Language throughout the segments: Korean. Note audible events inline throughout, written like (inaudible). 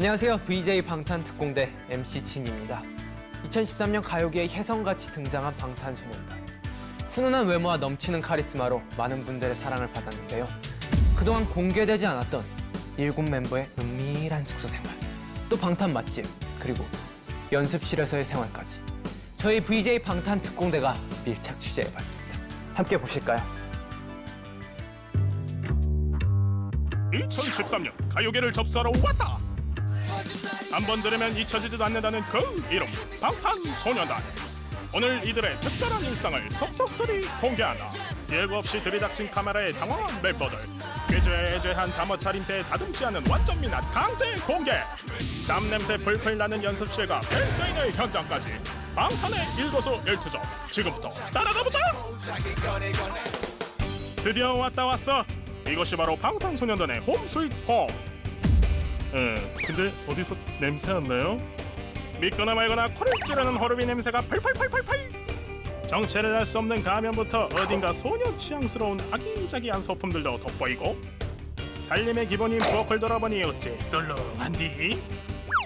안녕하세요. VJ 방탄특공대 MC 진입니다. 2013년 가요계에 혜성같이 등장한 방탄소년단. 훈훈한 외모와 넘치는 카리스마로 많은 분들의 사랑을 받았는데요. 그동안 공개되지 않았던 일곱 멤버의 은밀한 숙소 생활, 또 방탄 맛집, 그리고 연습실에서의 생활까지 저희 VJ 방탄 특공대가 밀착 취재해봤습니다. 함께 보실까요? 2013년 가요계를 접수하러 왔다. 한 번 들으면 잊혀지지도 않는다는 그 이름 방탄소년단. 오늘 이들의 특별한 일상을 속속들이 공개한다. 예고 없이 들이닥친 카메라에 당황한 멤버들. 꾀죄죄한 잠옷 차림새에 다듬지 않는 완전 미나 강제 공개. 땀 냄새 풀풀 나는 연습실과 팬사인회 현장까지. 방탄의 일거수 일투족. 지금부터 따라가 보자. 드디어 왔다 왔어. 이것이 바로 방탄소년단의 홈 스윗 홈. 에, 근데 어디서 냄새 안 나요? 믿거나 말거나 코를 찌르는 허르비 냄새가 팔팔팔팔팔. 정체를 알 수 없는 가면부터 어딘가 소년 취향스러운 아기자기한 소품들도 돋보이고 살림의 기본인 부엌을 돌아보니 어째 썰렁한디?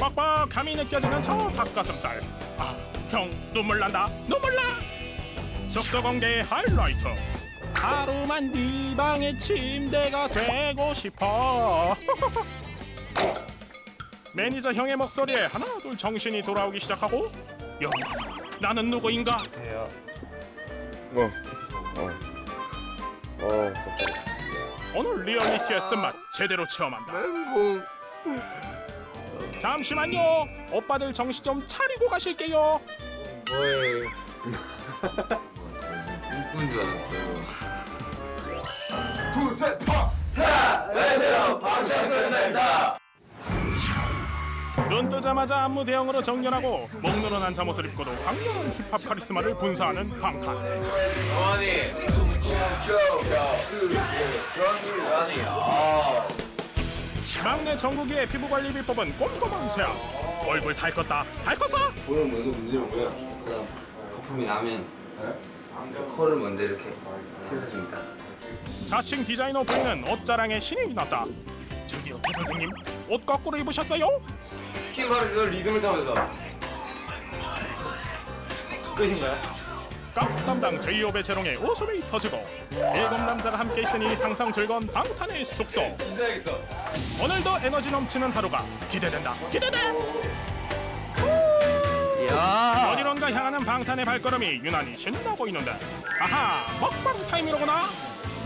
뻑뻑함이 느껴지는 저 닭가슴살. 아 형 눈물 난다. 눈물 나! 숙소 공개의 하이라이트 하루만 네 방의 침대가 되고 싶어 (laughs) 매니저 형의 목소리에 하나둘 정신이 돌아오기 시작하고 영 나는 누구인가 어. 어. 어. 오늘 리얼리티의 쓴맛 제대로 체험한다 멘붕. 잠시만요 오빠들 정신 좀 차리고 가실게요 뭐해? (laughs) 꿈꾼 줄 알았어요. 둘, 셋, 파! 눈 뜨자마자 안무 대형으로 정렬하고 목 늘어난 잠옷을 입고도 강렬한 힙합 카리스마를 분사하는 방탄. 막내 정국이의 피부 관리 비법은 꼼꼼한 세안 얼굴 닳겄다 닳겄어 볼을 먼저 문지르고요. 그다음 거품이 나면 코를 먼저 이렇게 씻어줍니다. 자칭 디자이너 부인은 옷 자랑에 신이 났다 저기요 태 선생님 옷 거꾸로 입으셨어요? 스키바를 리듬을 타면서. 깍 담당 제이홉의 재롱에 웃음이 터지고 일곱 남자가 함께 있으니 항상 즐거운 방탄의 숙소. 인사하겠어. 오늘도 에너지 넘치는 하루가 기대된다. 기대돼. 어디론가 향하는 방탄의 발걸음이 유난히 신나고 있는데. 아하 먹방 타임이로구나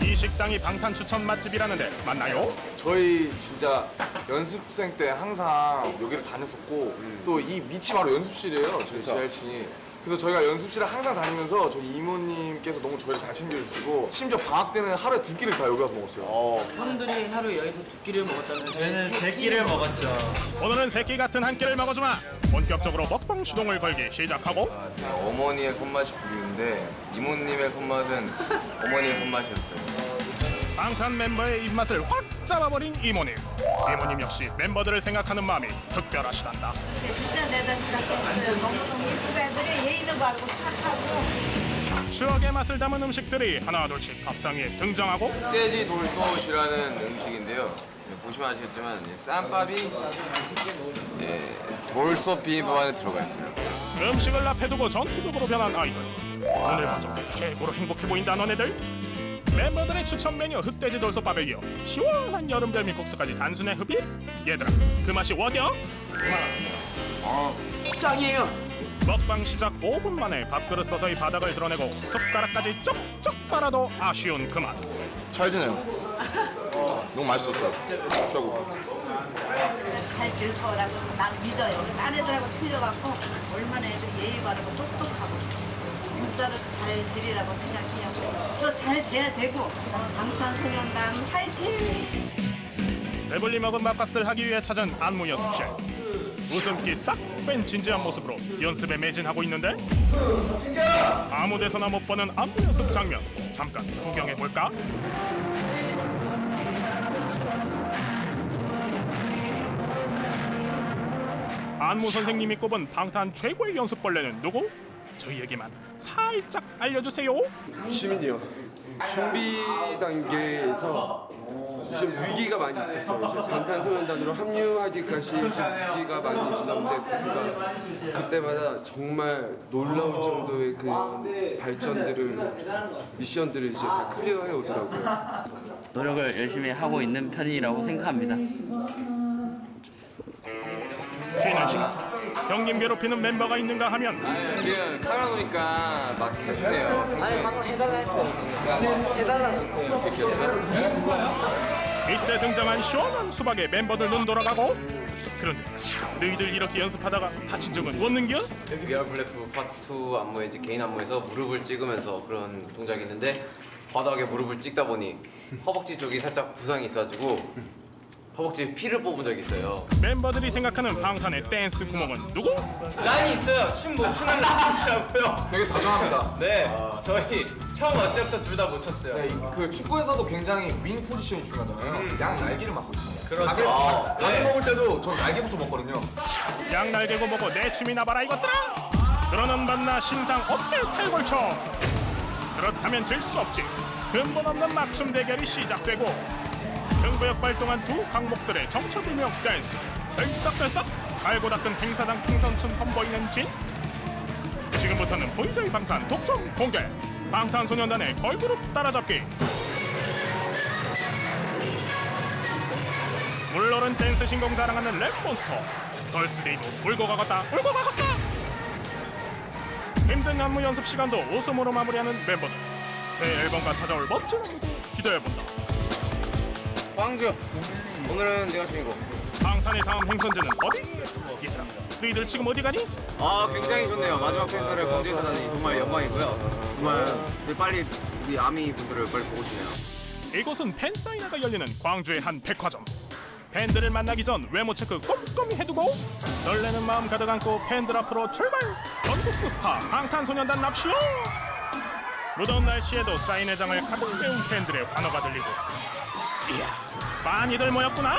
이 식당이 방탄 추천 맛집이라는데 맞나요? 저희 진짜 연습생 때 항상 여기를 다녔었고 또 이 밑이 바로 연습실이에요. 저희 지하층이. 그래서 저희가 연습실에 항상 다니면서 저희 이모님께서 너무 저희를 잘 챙겨주시고 심지어 방학 때는 하루에 두 끼를 다 여기 와서 먹었어요. 형들이 하루 여기서 두 끼를 먹었다면 저희는 세 끼를 먹었죠. 오늘은 새끼 같은 한 끼를 먹어주마 본격적으로 먹방 시동을 걸기 시작하고 아, 어머니의 손맛이 부리는데 이모님의 손맛은 어머니의 손맛이었어요. 방탄 멤버의 입맛을 확 잡아버린 이모님 이모님 역시 멤버들을 생각하는 마음이 특별하시단다 진짜 내다 시작했어요. 너무너무 예쁘고 애들이 예의도 바르고 착하고. 추억의 맛을 담은 음식들이 하나둘씩 밥상 위에 등장하고 흑돼지 돌솥이라는 음식인데요. 네, 보시면 아시겠지만 이 쌈밥이 예, 돌솥 비빔밥 안에 들어가 있어요. 음식을 앞에 두고 전투적으로 변한 아이들 오늘마저 최고로 행복해 보인다 너네들 멤버들의 추천 메뉴 흑돼지 돌솥밥에 이어 시원한 여름 별미 국수까지 단순해 흡입 얘들아 그 맛이 어디야? 짱이에요. 먹방 시작 5분 만에 밥그릇 서서히 바닥을 드러내고 숟가락까지 쪽쪽 빨아도 아쉬운 그맛 잘 지내요. 너무 맛있었어요. 최고. 잘 될 거라고 나 믿어요. 딴 애들하고 틀려갖고 얼마나 애들이 예의 바르고 똑똑하고 진짜로 잘 드리라고 생각해요. 또 잘 돼야 되고 방탄소년단 파이팅! 배불리 먹은 밥값을 하기 위해 찾은 안무 연습실 웃음기 싹 뺀 진지한 모습으로 연습에 매진하고 있는데 아무 데서나 못 보는 안무 연습 장면 잠깐 구경해 볼까? 안무 선생님이 꼽은 방탄 최고의 연습벌레는 누구? 저희에게만 살짝 알려주세요. 시민이요. 준비 단계에서 좀 위기가 많이 있었어요. 이제 방탄소년단으로 합류하기까지 좀 위기가 많이 있었는데 우리가 그때마다 정말 놀라울 정도의 그 발전들을 미션들을 이제 다 클리어해 오더라고요. 노력을 열심히 하고 있는 편이라고 생각합니다. 쉬는 시간 형님 괴롭히는 멤버가 있는가 하면 지금 카메라 보니까 막 해주네요. 아니 방금 이때 등장한 시원한 수박에 멤버들 눈 돌아가고 그런데 너희들 이렇게 연습하다가 다친 적은 없는겨? 여기 미알 블랙프 파트 2 안무에 이제 개인 안무에서 무릎을 찍으면서 그런 동작이 있는데 바닥에 무릎을 찍다 보니 허벅지 쪽이 살짝 부상이 있어가지고 허벅지에 피를 뽑은 적이 있어요. 멤버들이 생각하는 방탄의 댄스 구멍은 누구? 라인이 있어요. 춤 못 추는 라인이라고요. 되게 다정합니다. 네, 저희 처음 왔을 때부터 둘 다 못 췄어요. 네, 이- 그 축구에서도 굉장히 윙 포지션이 중요하잖아요. 양 날개를 맡고 있습니다. 그렇죠. 닭을, 아, 닭, 닭을 네. 먹을 때도 전 날개부터 먹거든요. 양 날개고 뭐고 내 춤이나 봐라 이것들아 그러는 만나 신상 어때 탈골총 그렇다면 질 수 없지 근본 없는 맞춤 대결이 시작되고 승부욕 발동한 두 강목들의 정처불명 댄스 들썩들썩 갈고 닦은 행사장 풍선춤 선보이는 진. 지금부터는 보이저이 방탄 독점 공개. 방탄소년단의 걸그룹 따라잡기. 물러른 댄스 신공 자랑하는 랩몬스터. 걸스데이도 울고 가겠다 울고 가겠어! 힘든 안무 연습 시간도 웃음으로 마무리하는 멤버들. 새 앨범과 찾아올 멋진 안무도 기대해본다 광주. 오늘은 내가 주인공. 방탄의 다음 행선지는 어디? 얘들아 너희들 지금 어디 가니? 아 굉장히 좋네요. 마지막 팬사를 광주에서 다니 정말 영광이고요. 정말 되게 빨리 우리 아미 분들을 빨리 보고 싶네요. 이곳은 팬 사인회가 열리는 광주의 한 백화점 팬들을 만나기 전 외모 체크 꼼꼼히 해두고 설레는 마음 가득 안고 팬들 앞으로 출발 전국구 스타 방탄소년단 납시오 무더운 날씨에도 사인회장을 가득 메운 팬들의 환호가 들리고 이야 많이들 모였구나.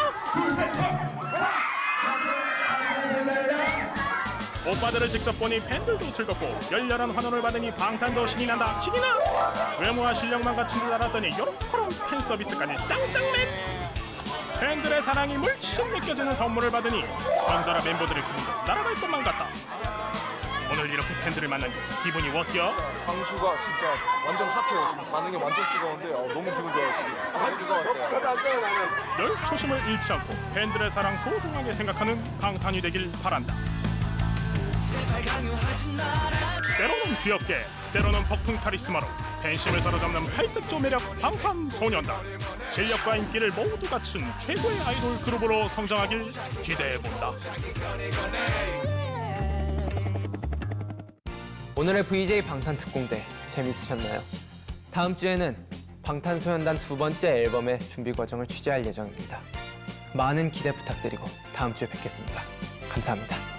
오빠들을 직접 보니 팬들도 즐겁고 열렬한 환호를 받으니 방탄도 신이 난다. 신이 나! 외모와 실력만 갖춘 줄 알았더니 요렇게런 팬 서비스까지 짱짱맨! 팬들의 사랑이 물씬 느껴지는 선물을 받으니 번갈아 멤버들의 기분도 날아갈 것만 같다 오늘 이렇게 팬들을 만난 게 기분이 어때요? 광수가 진짜 완전 핫해요. 지금 반응이 완전 뜨거운데 어, 너무 기분 좋아요 지금. 늘 초심을 잃지 않고 팬들의 사랑 소중하게 생각하는 방탄이 되길 바란다. 때로는 귀엽게, 때로는 폭풍 카리스마로 팬심을 사로잡는 팔색조 매력 방탄소년단. 실력과 인기를 모두 갖춘 최고의 아이돌 그룹으로 성장하길 기대해본다. 오늘의 VJ 방탄 특공대 재밌으셨나요? 다음 주에는 방탄소년단 두 번째 앨범의 준비 과정을 취재할 예정입니다. 많은 기대 부탁드리고 다음 주에 뵙겠습니다. 감사합니다.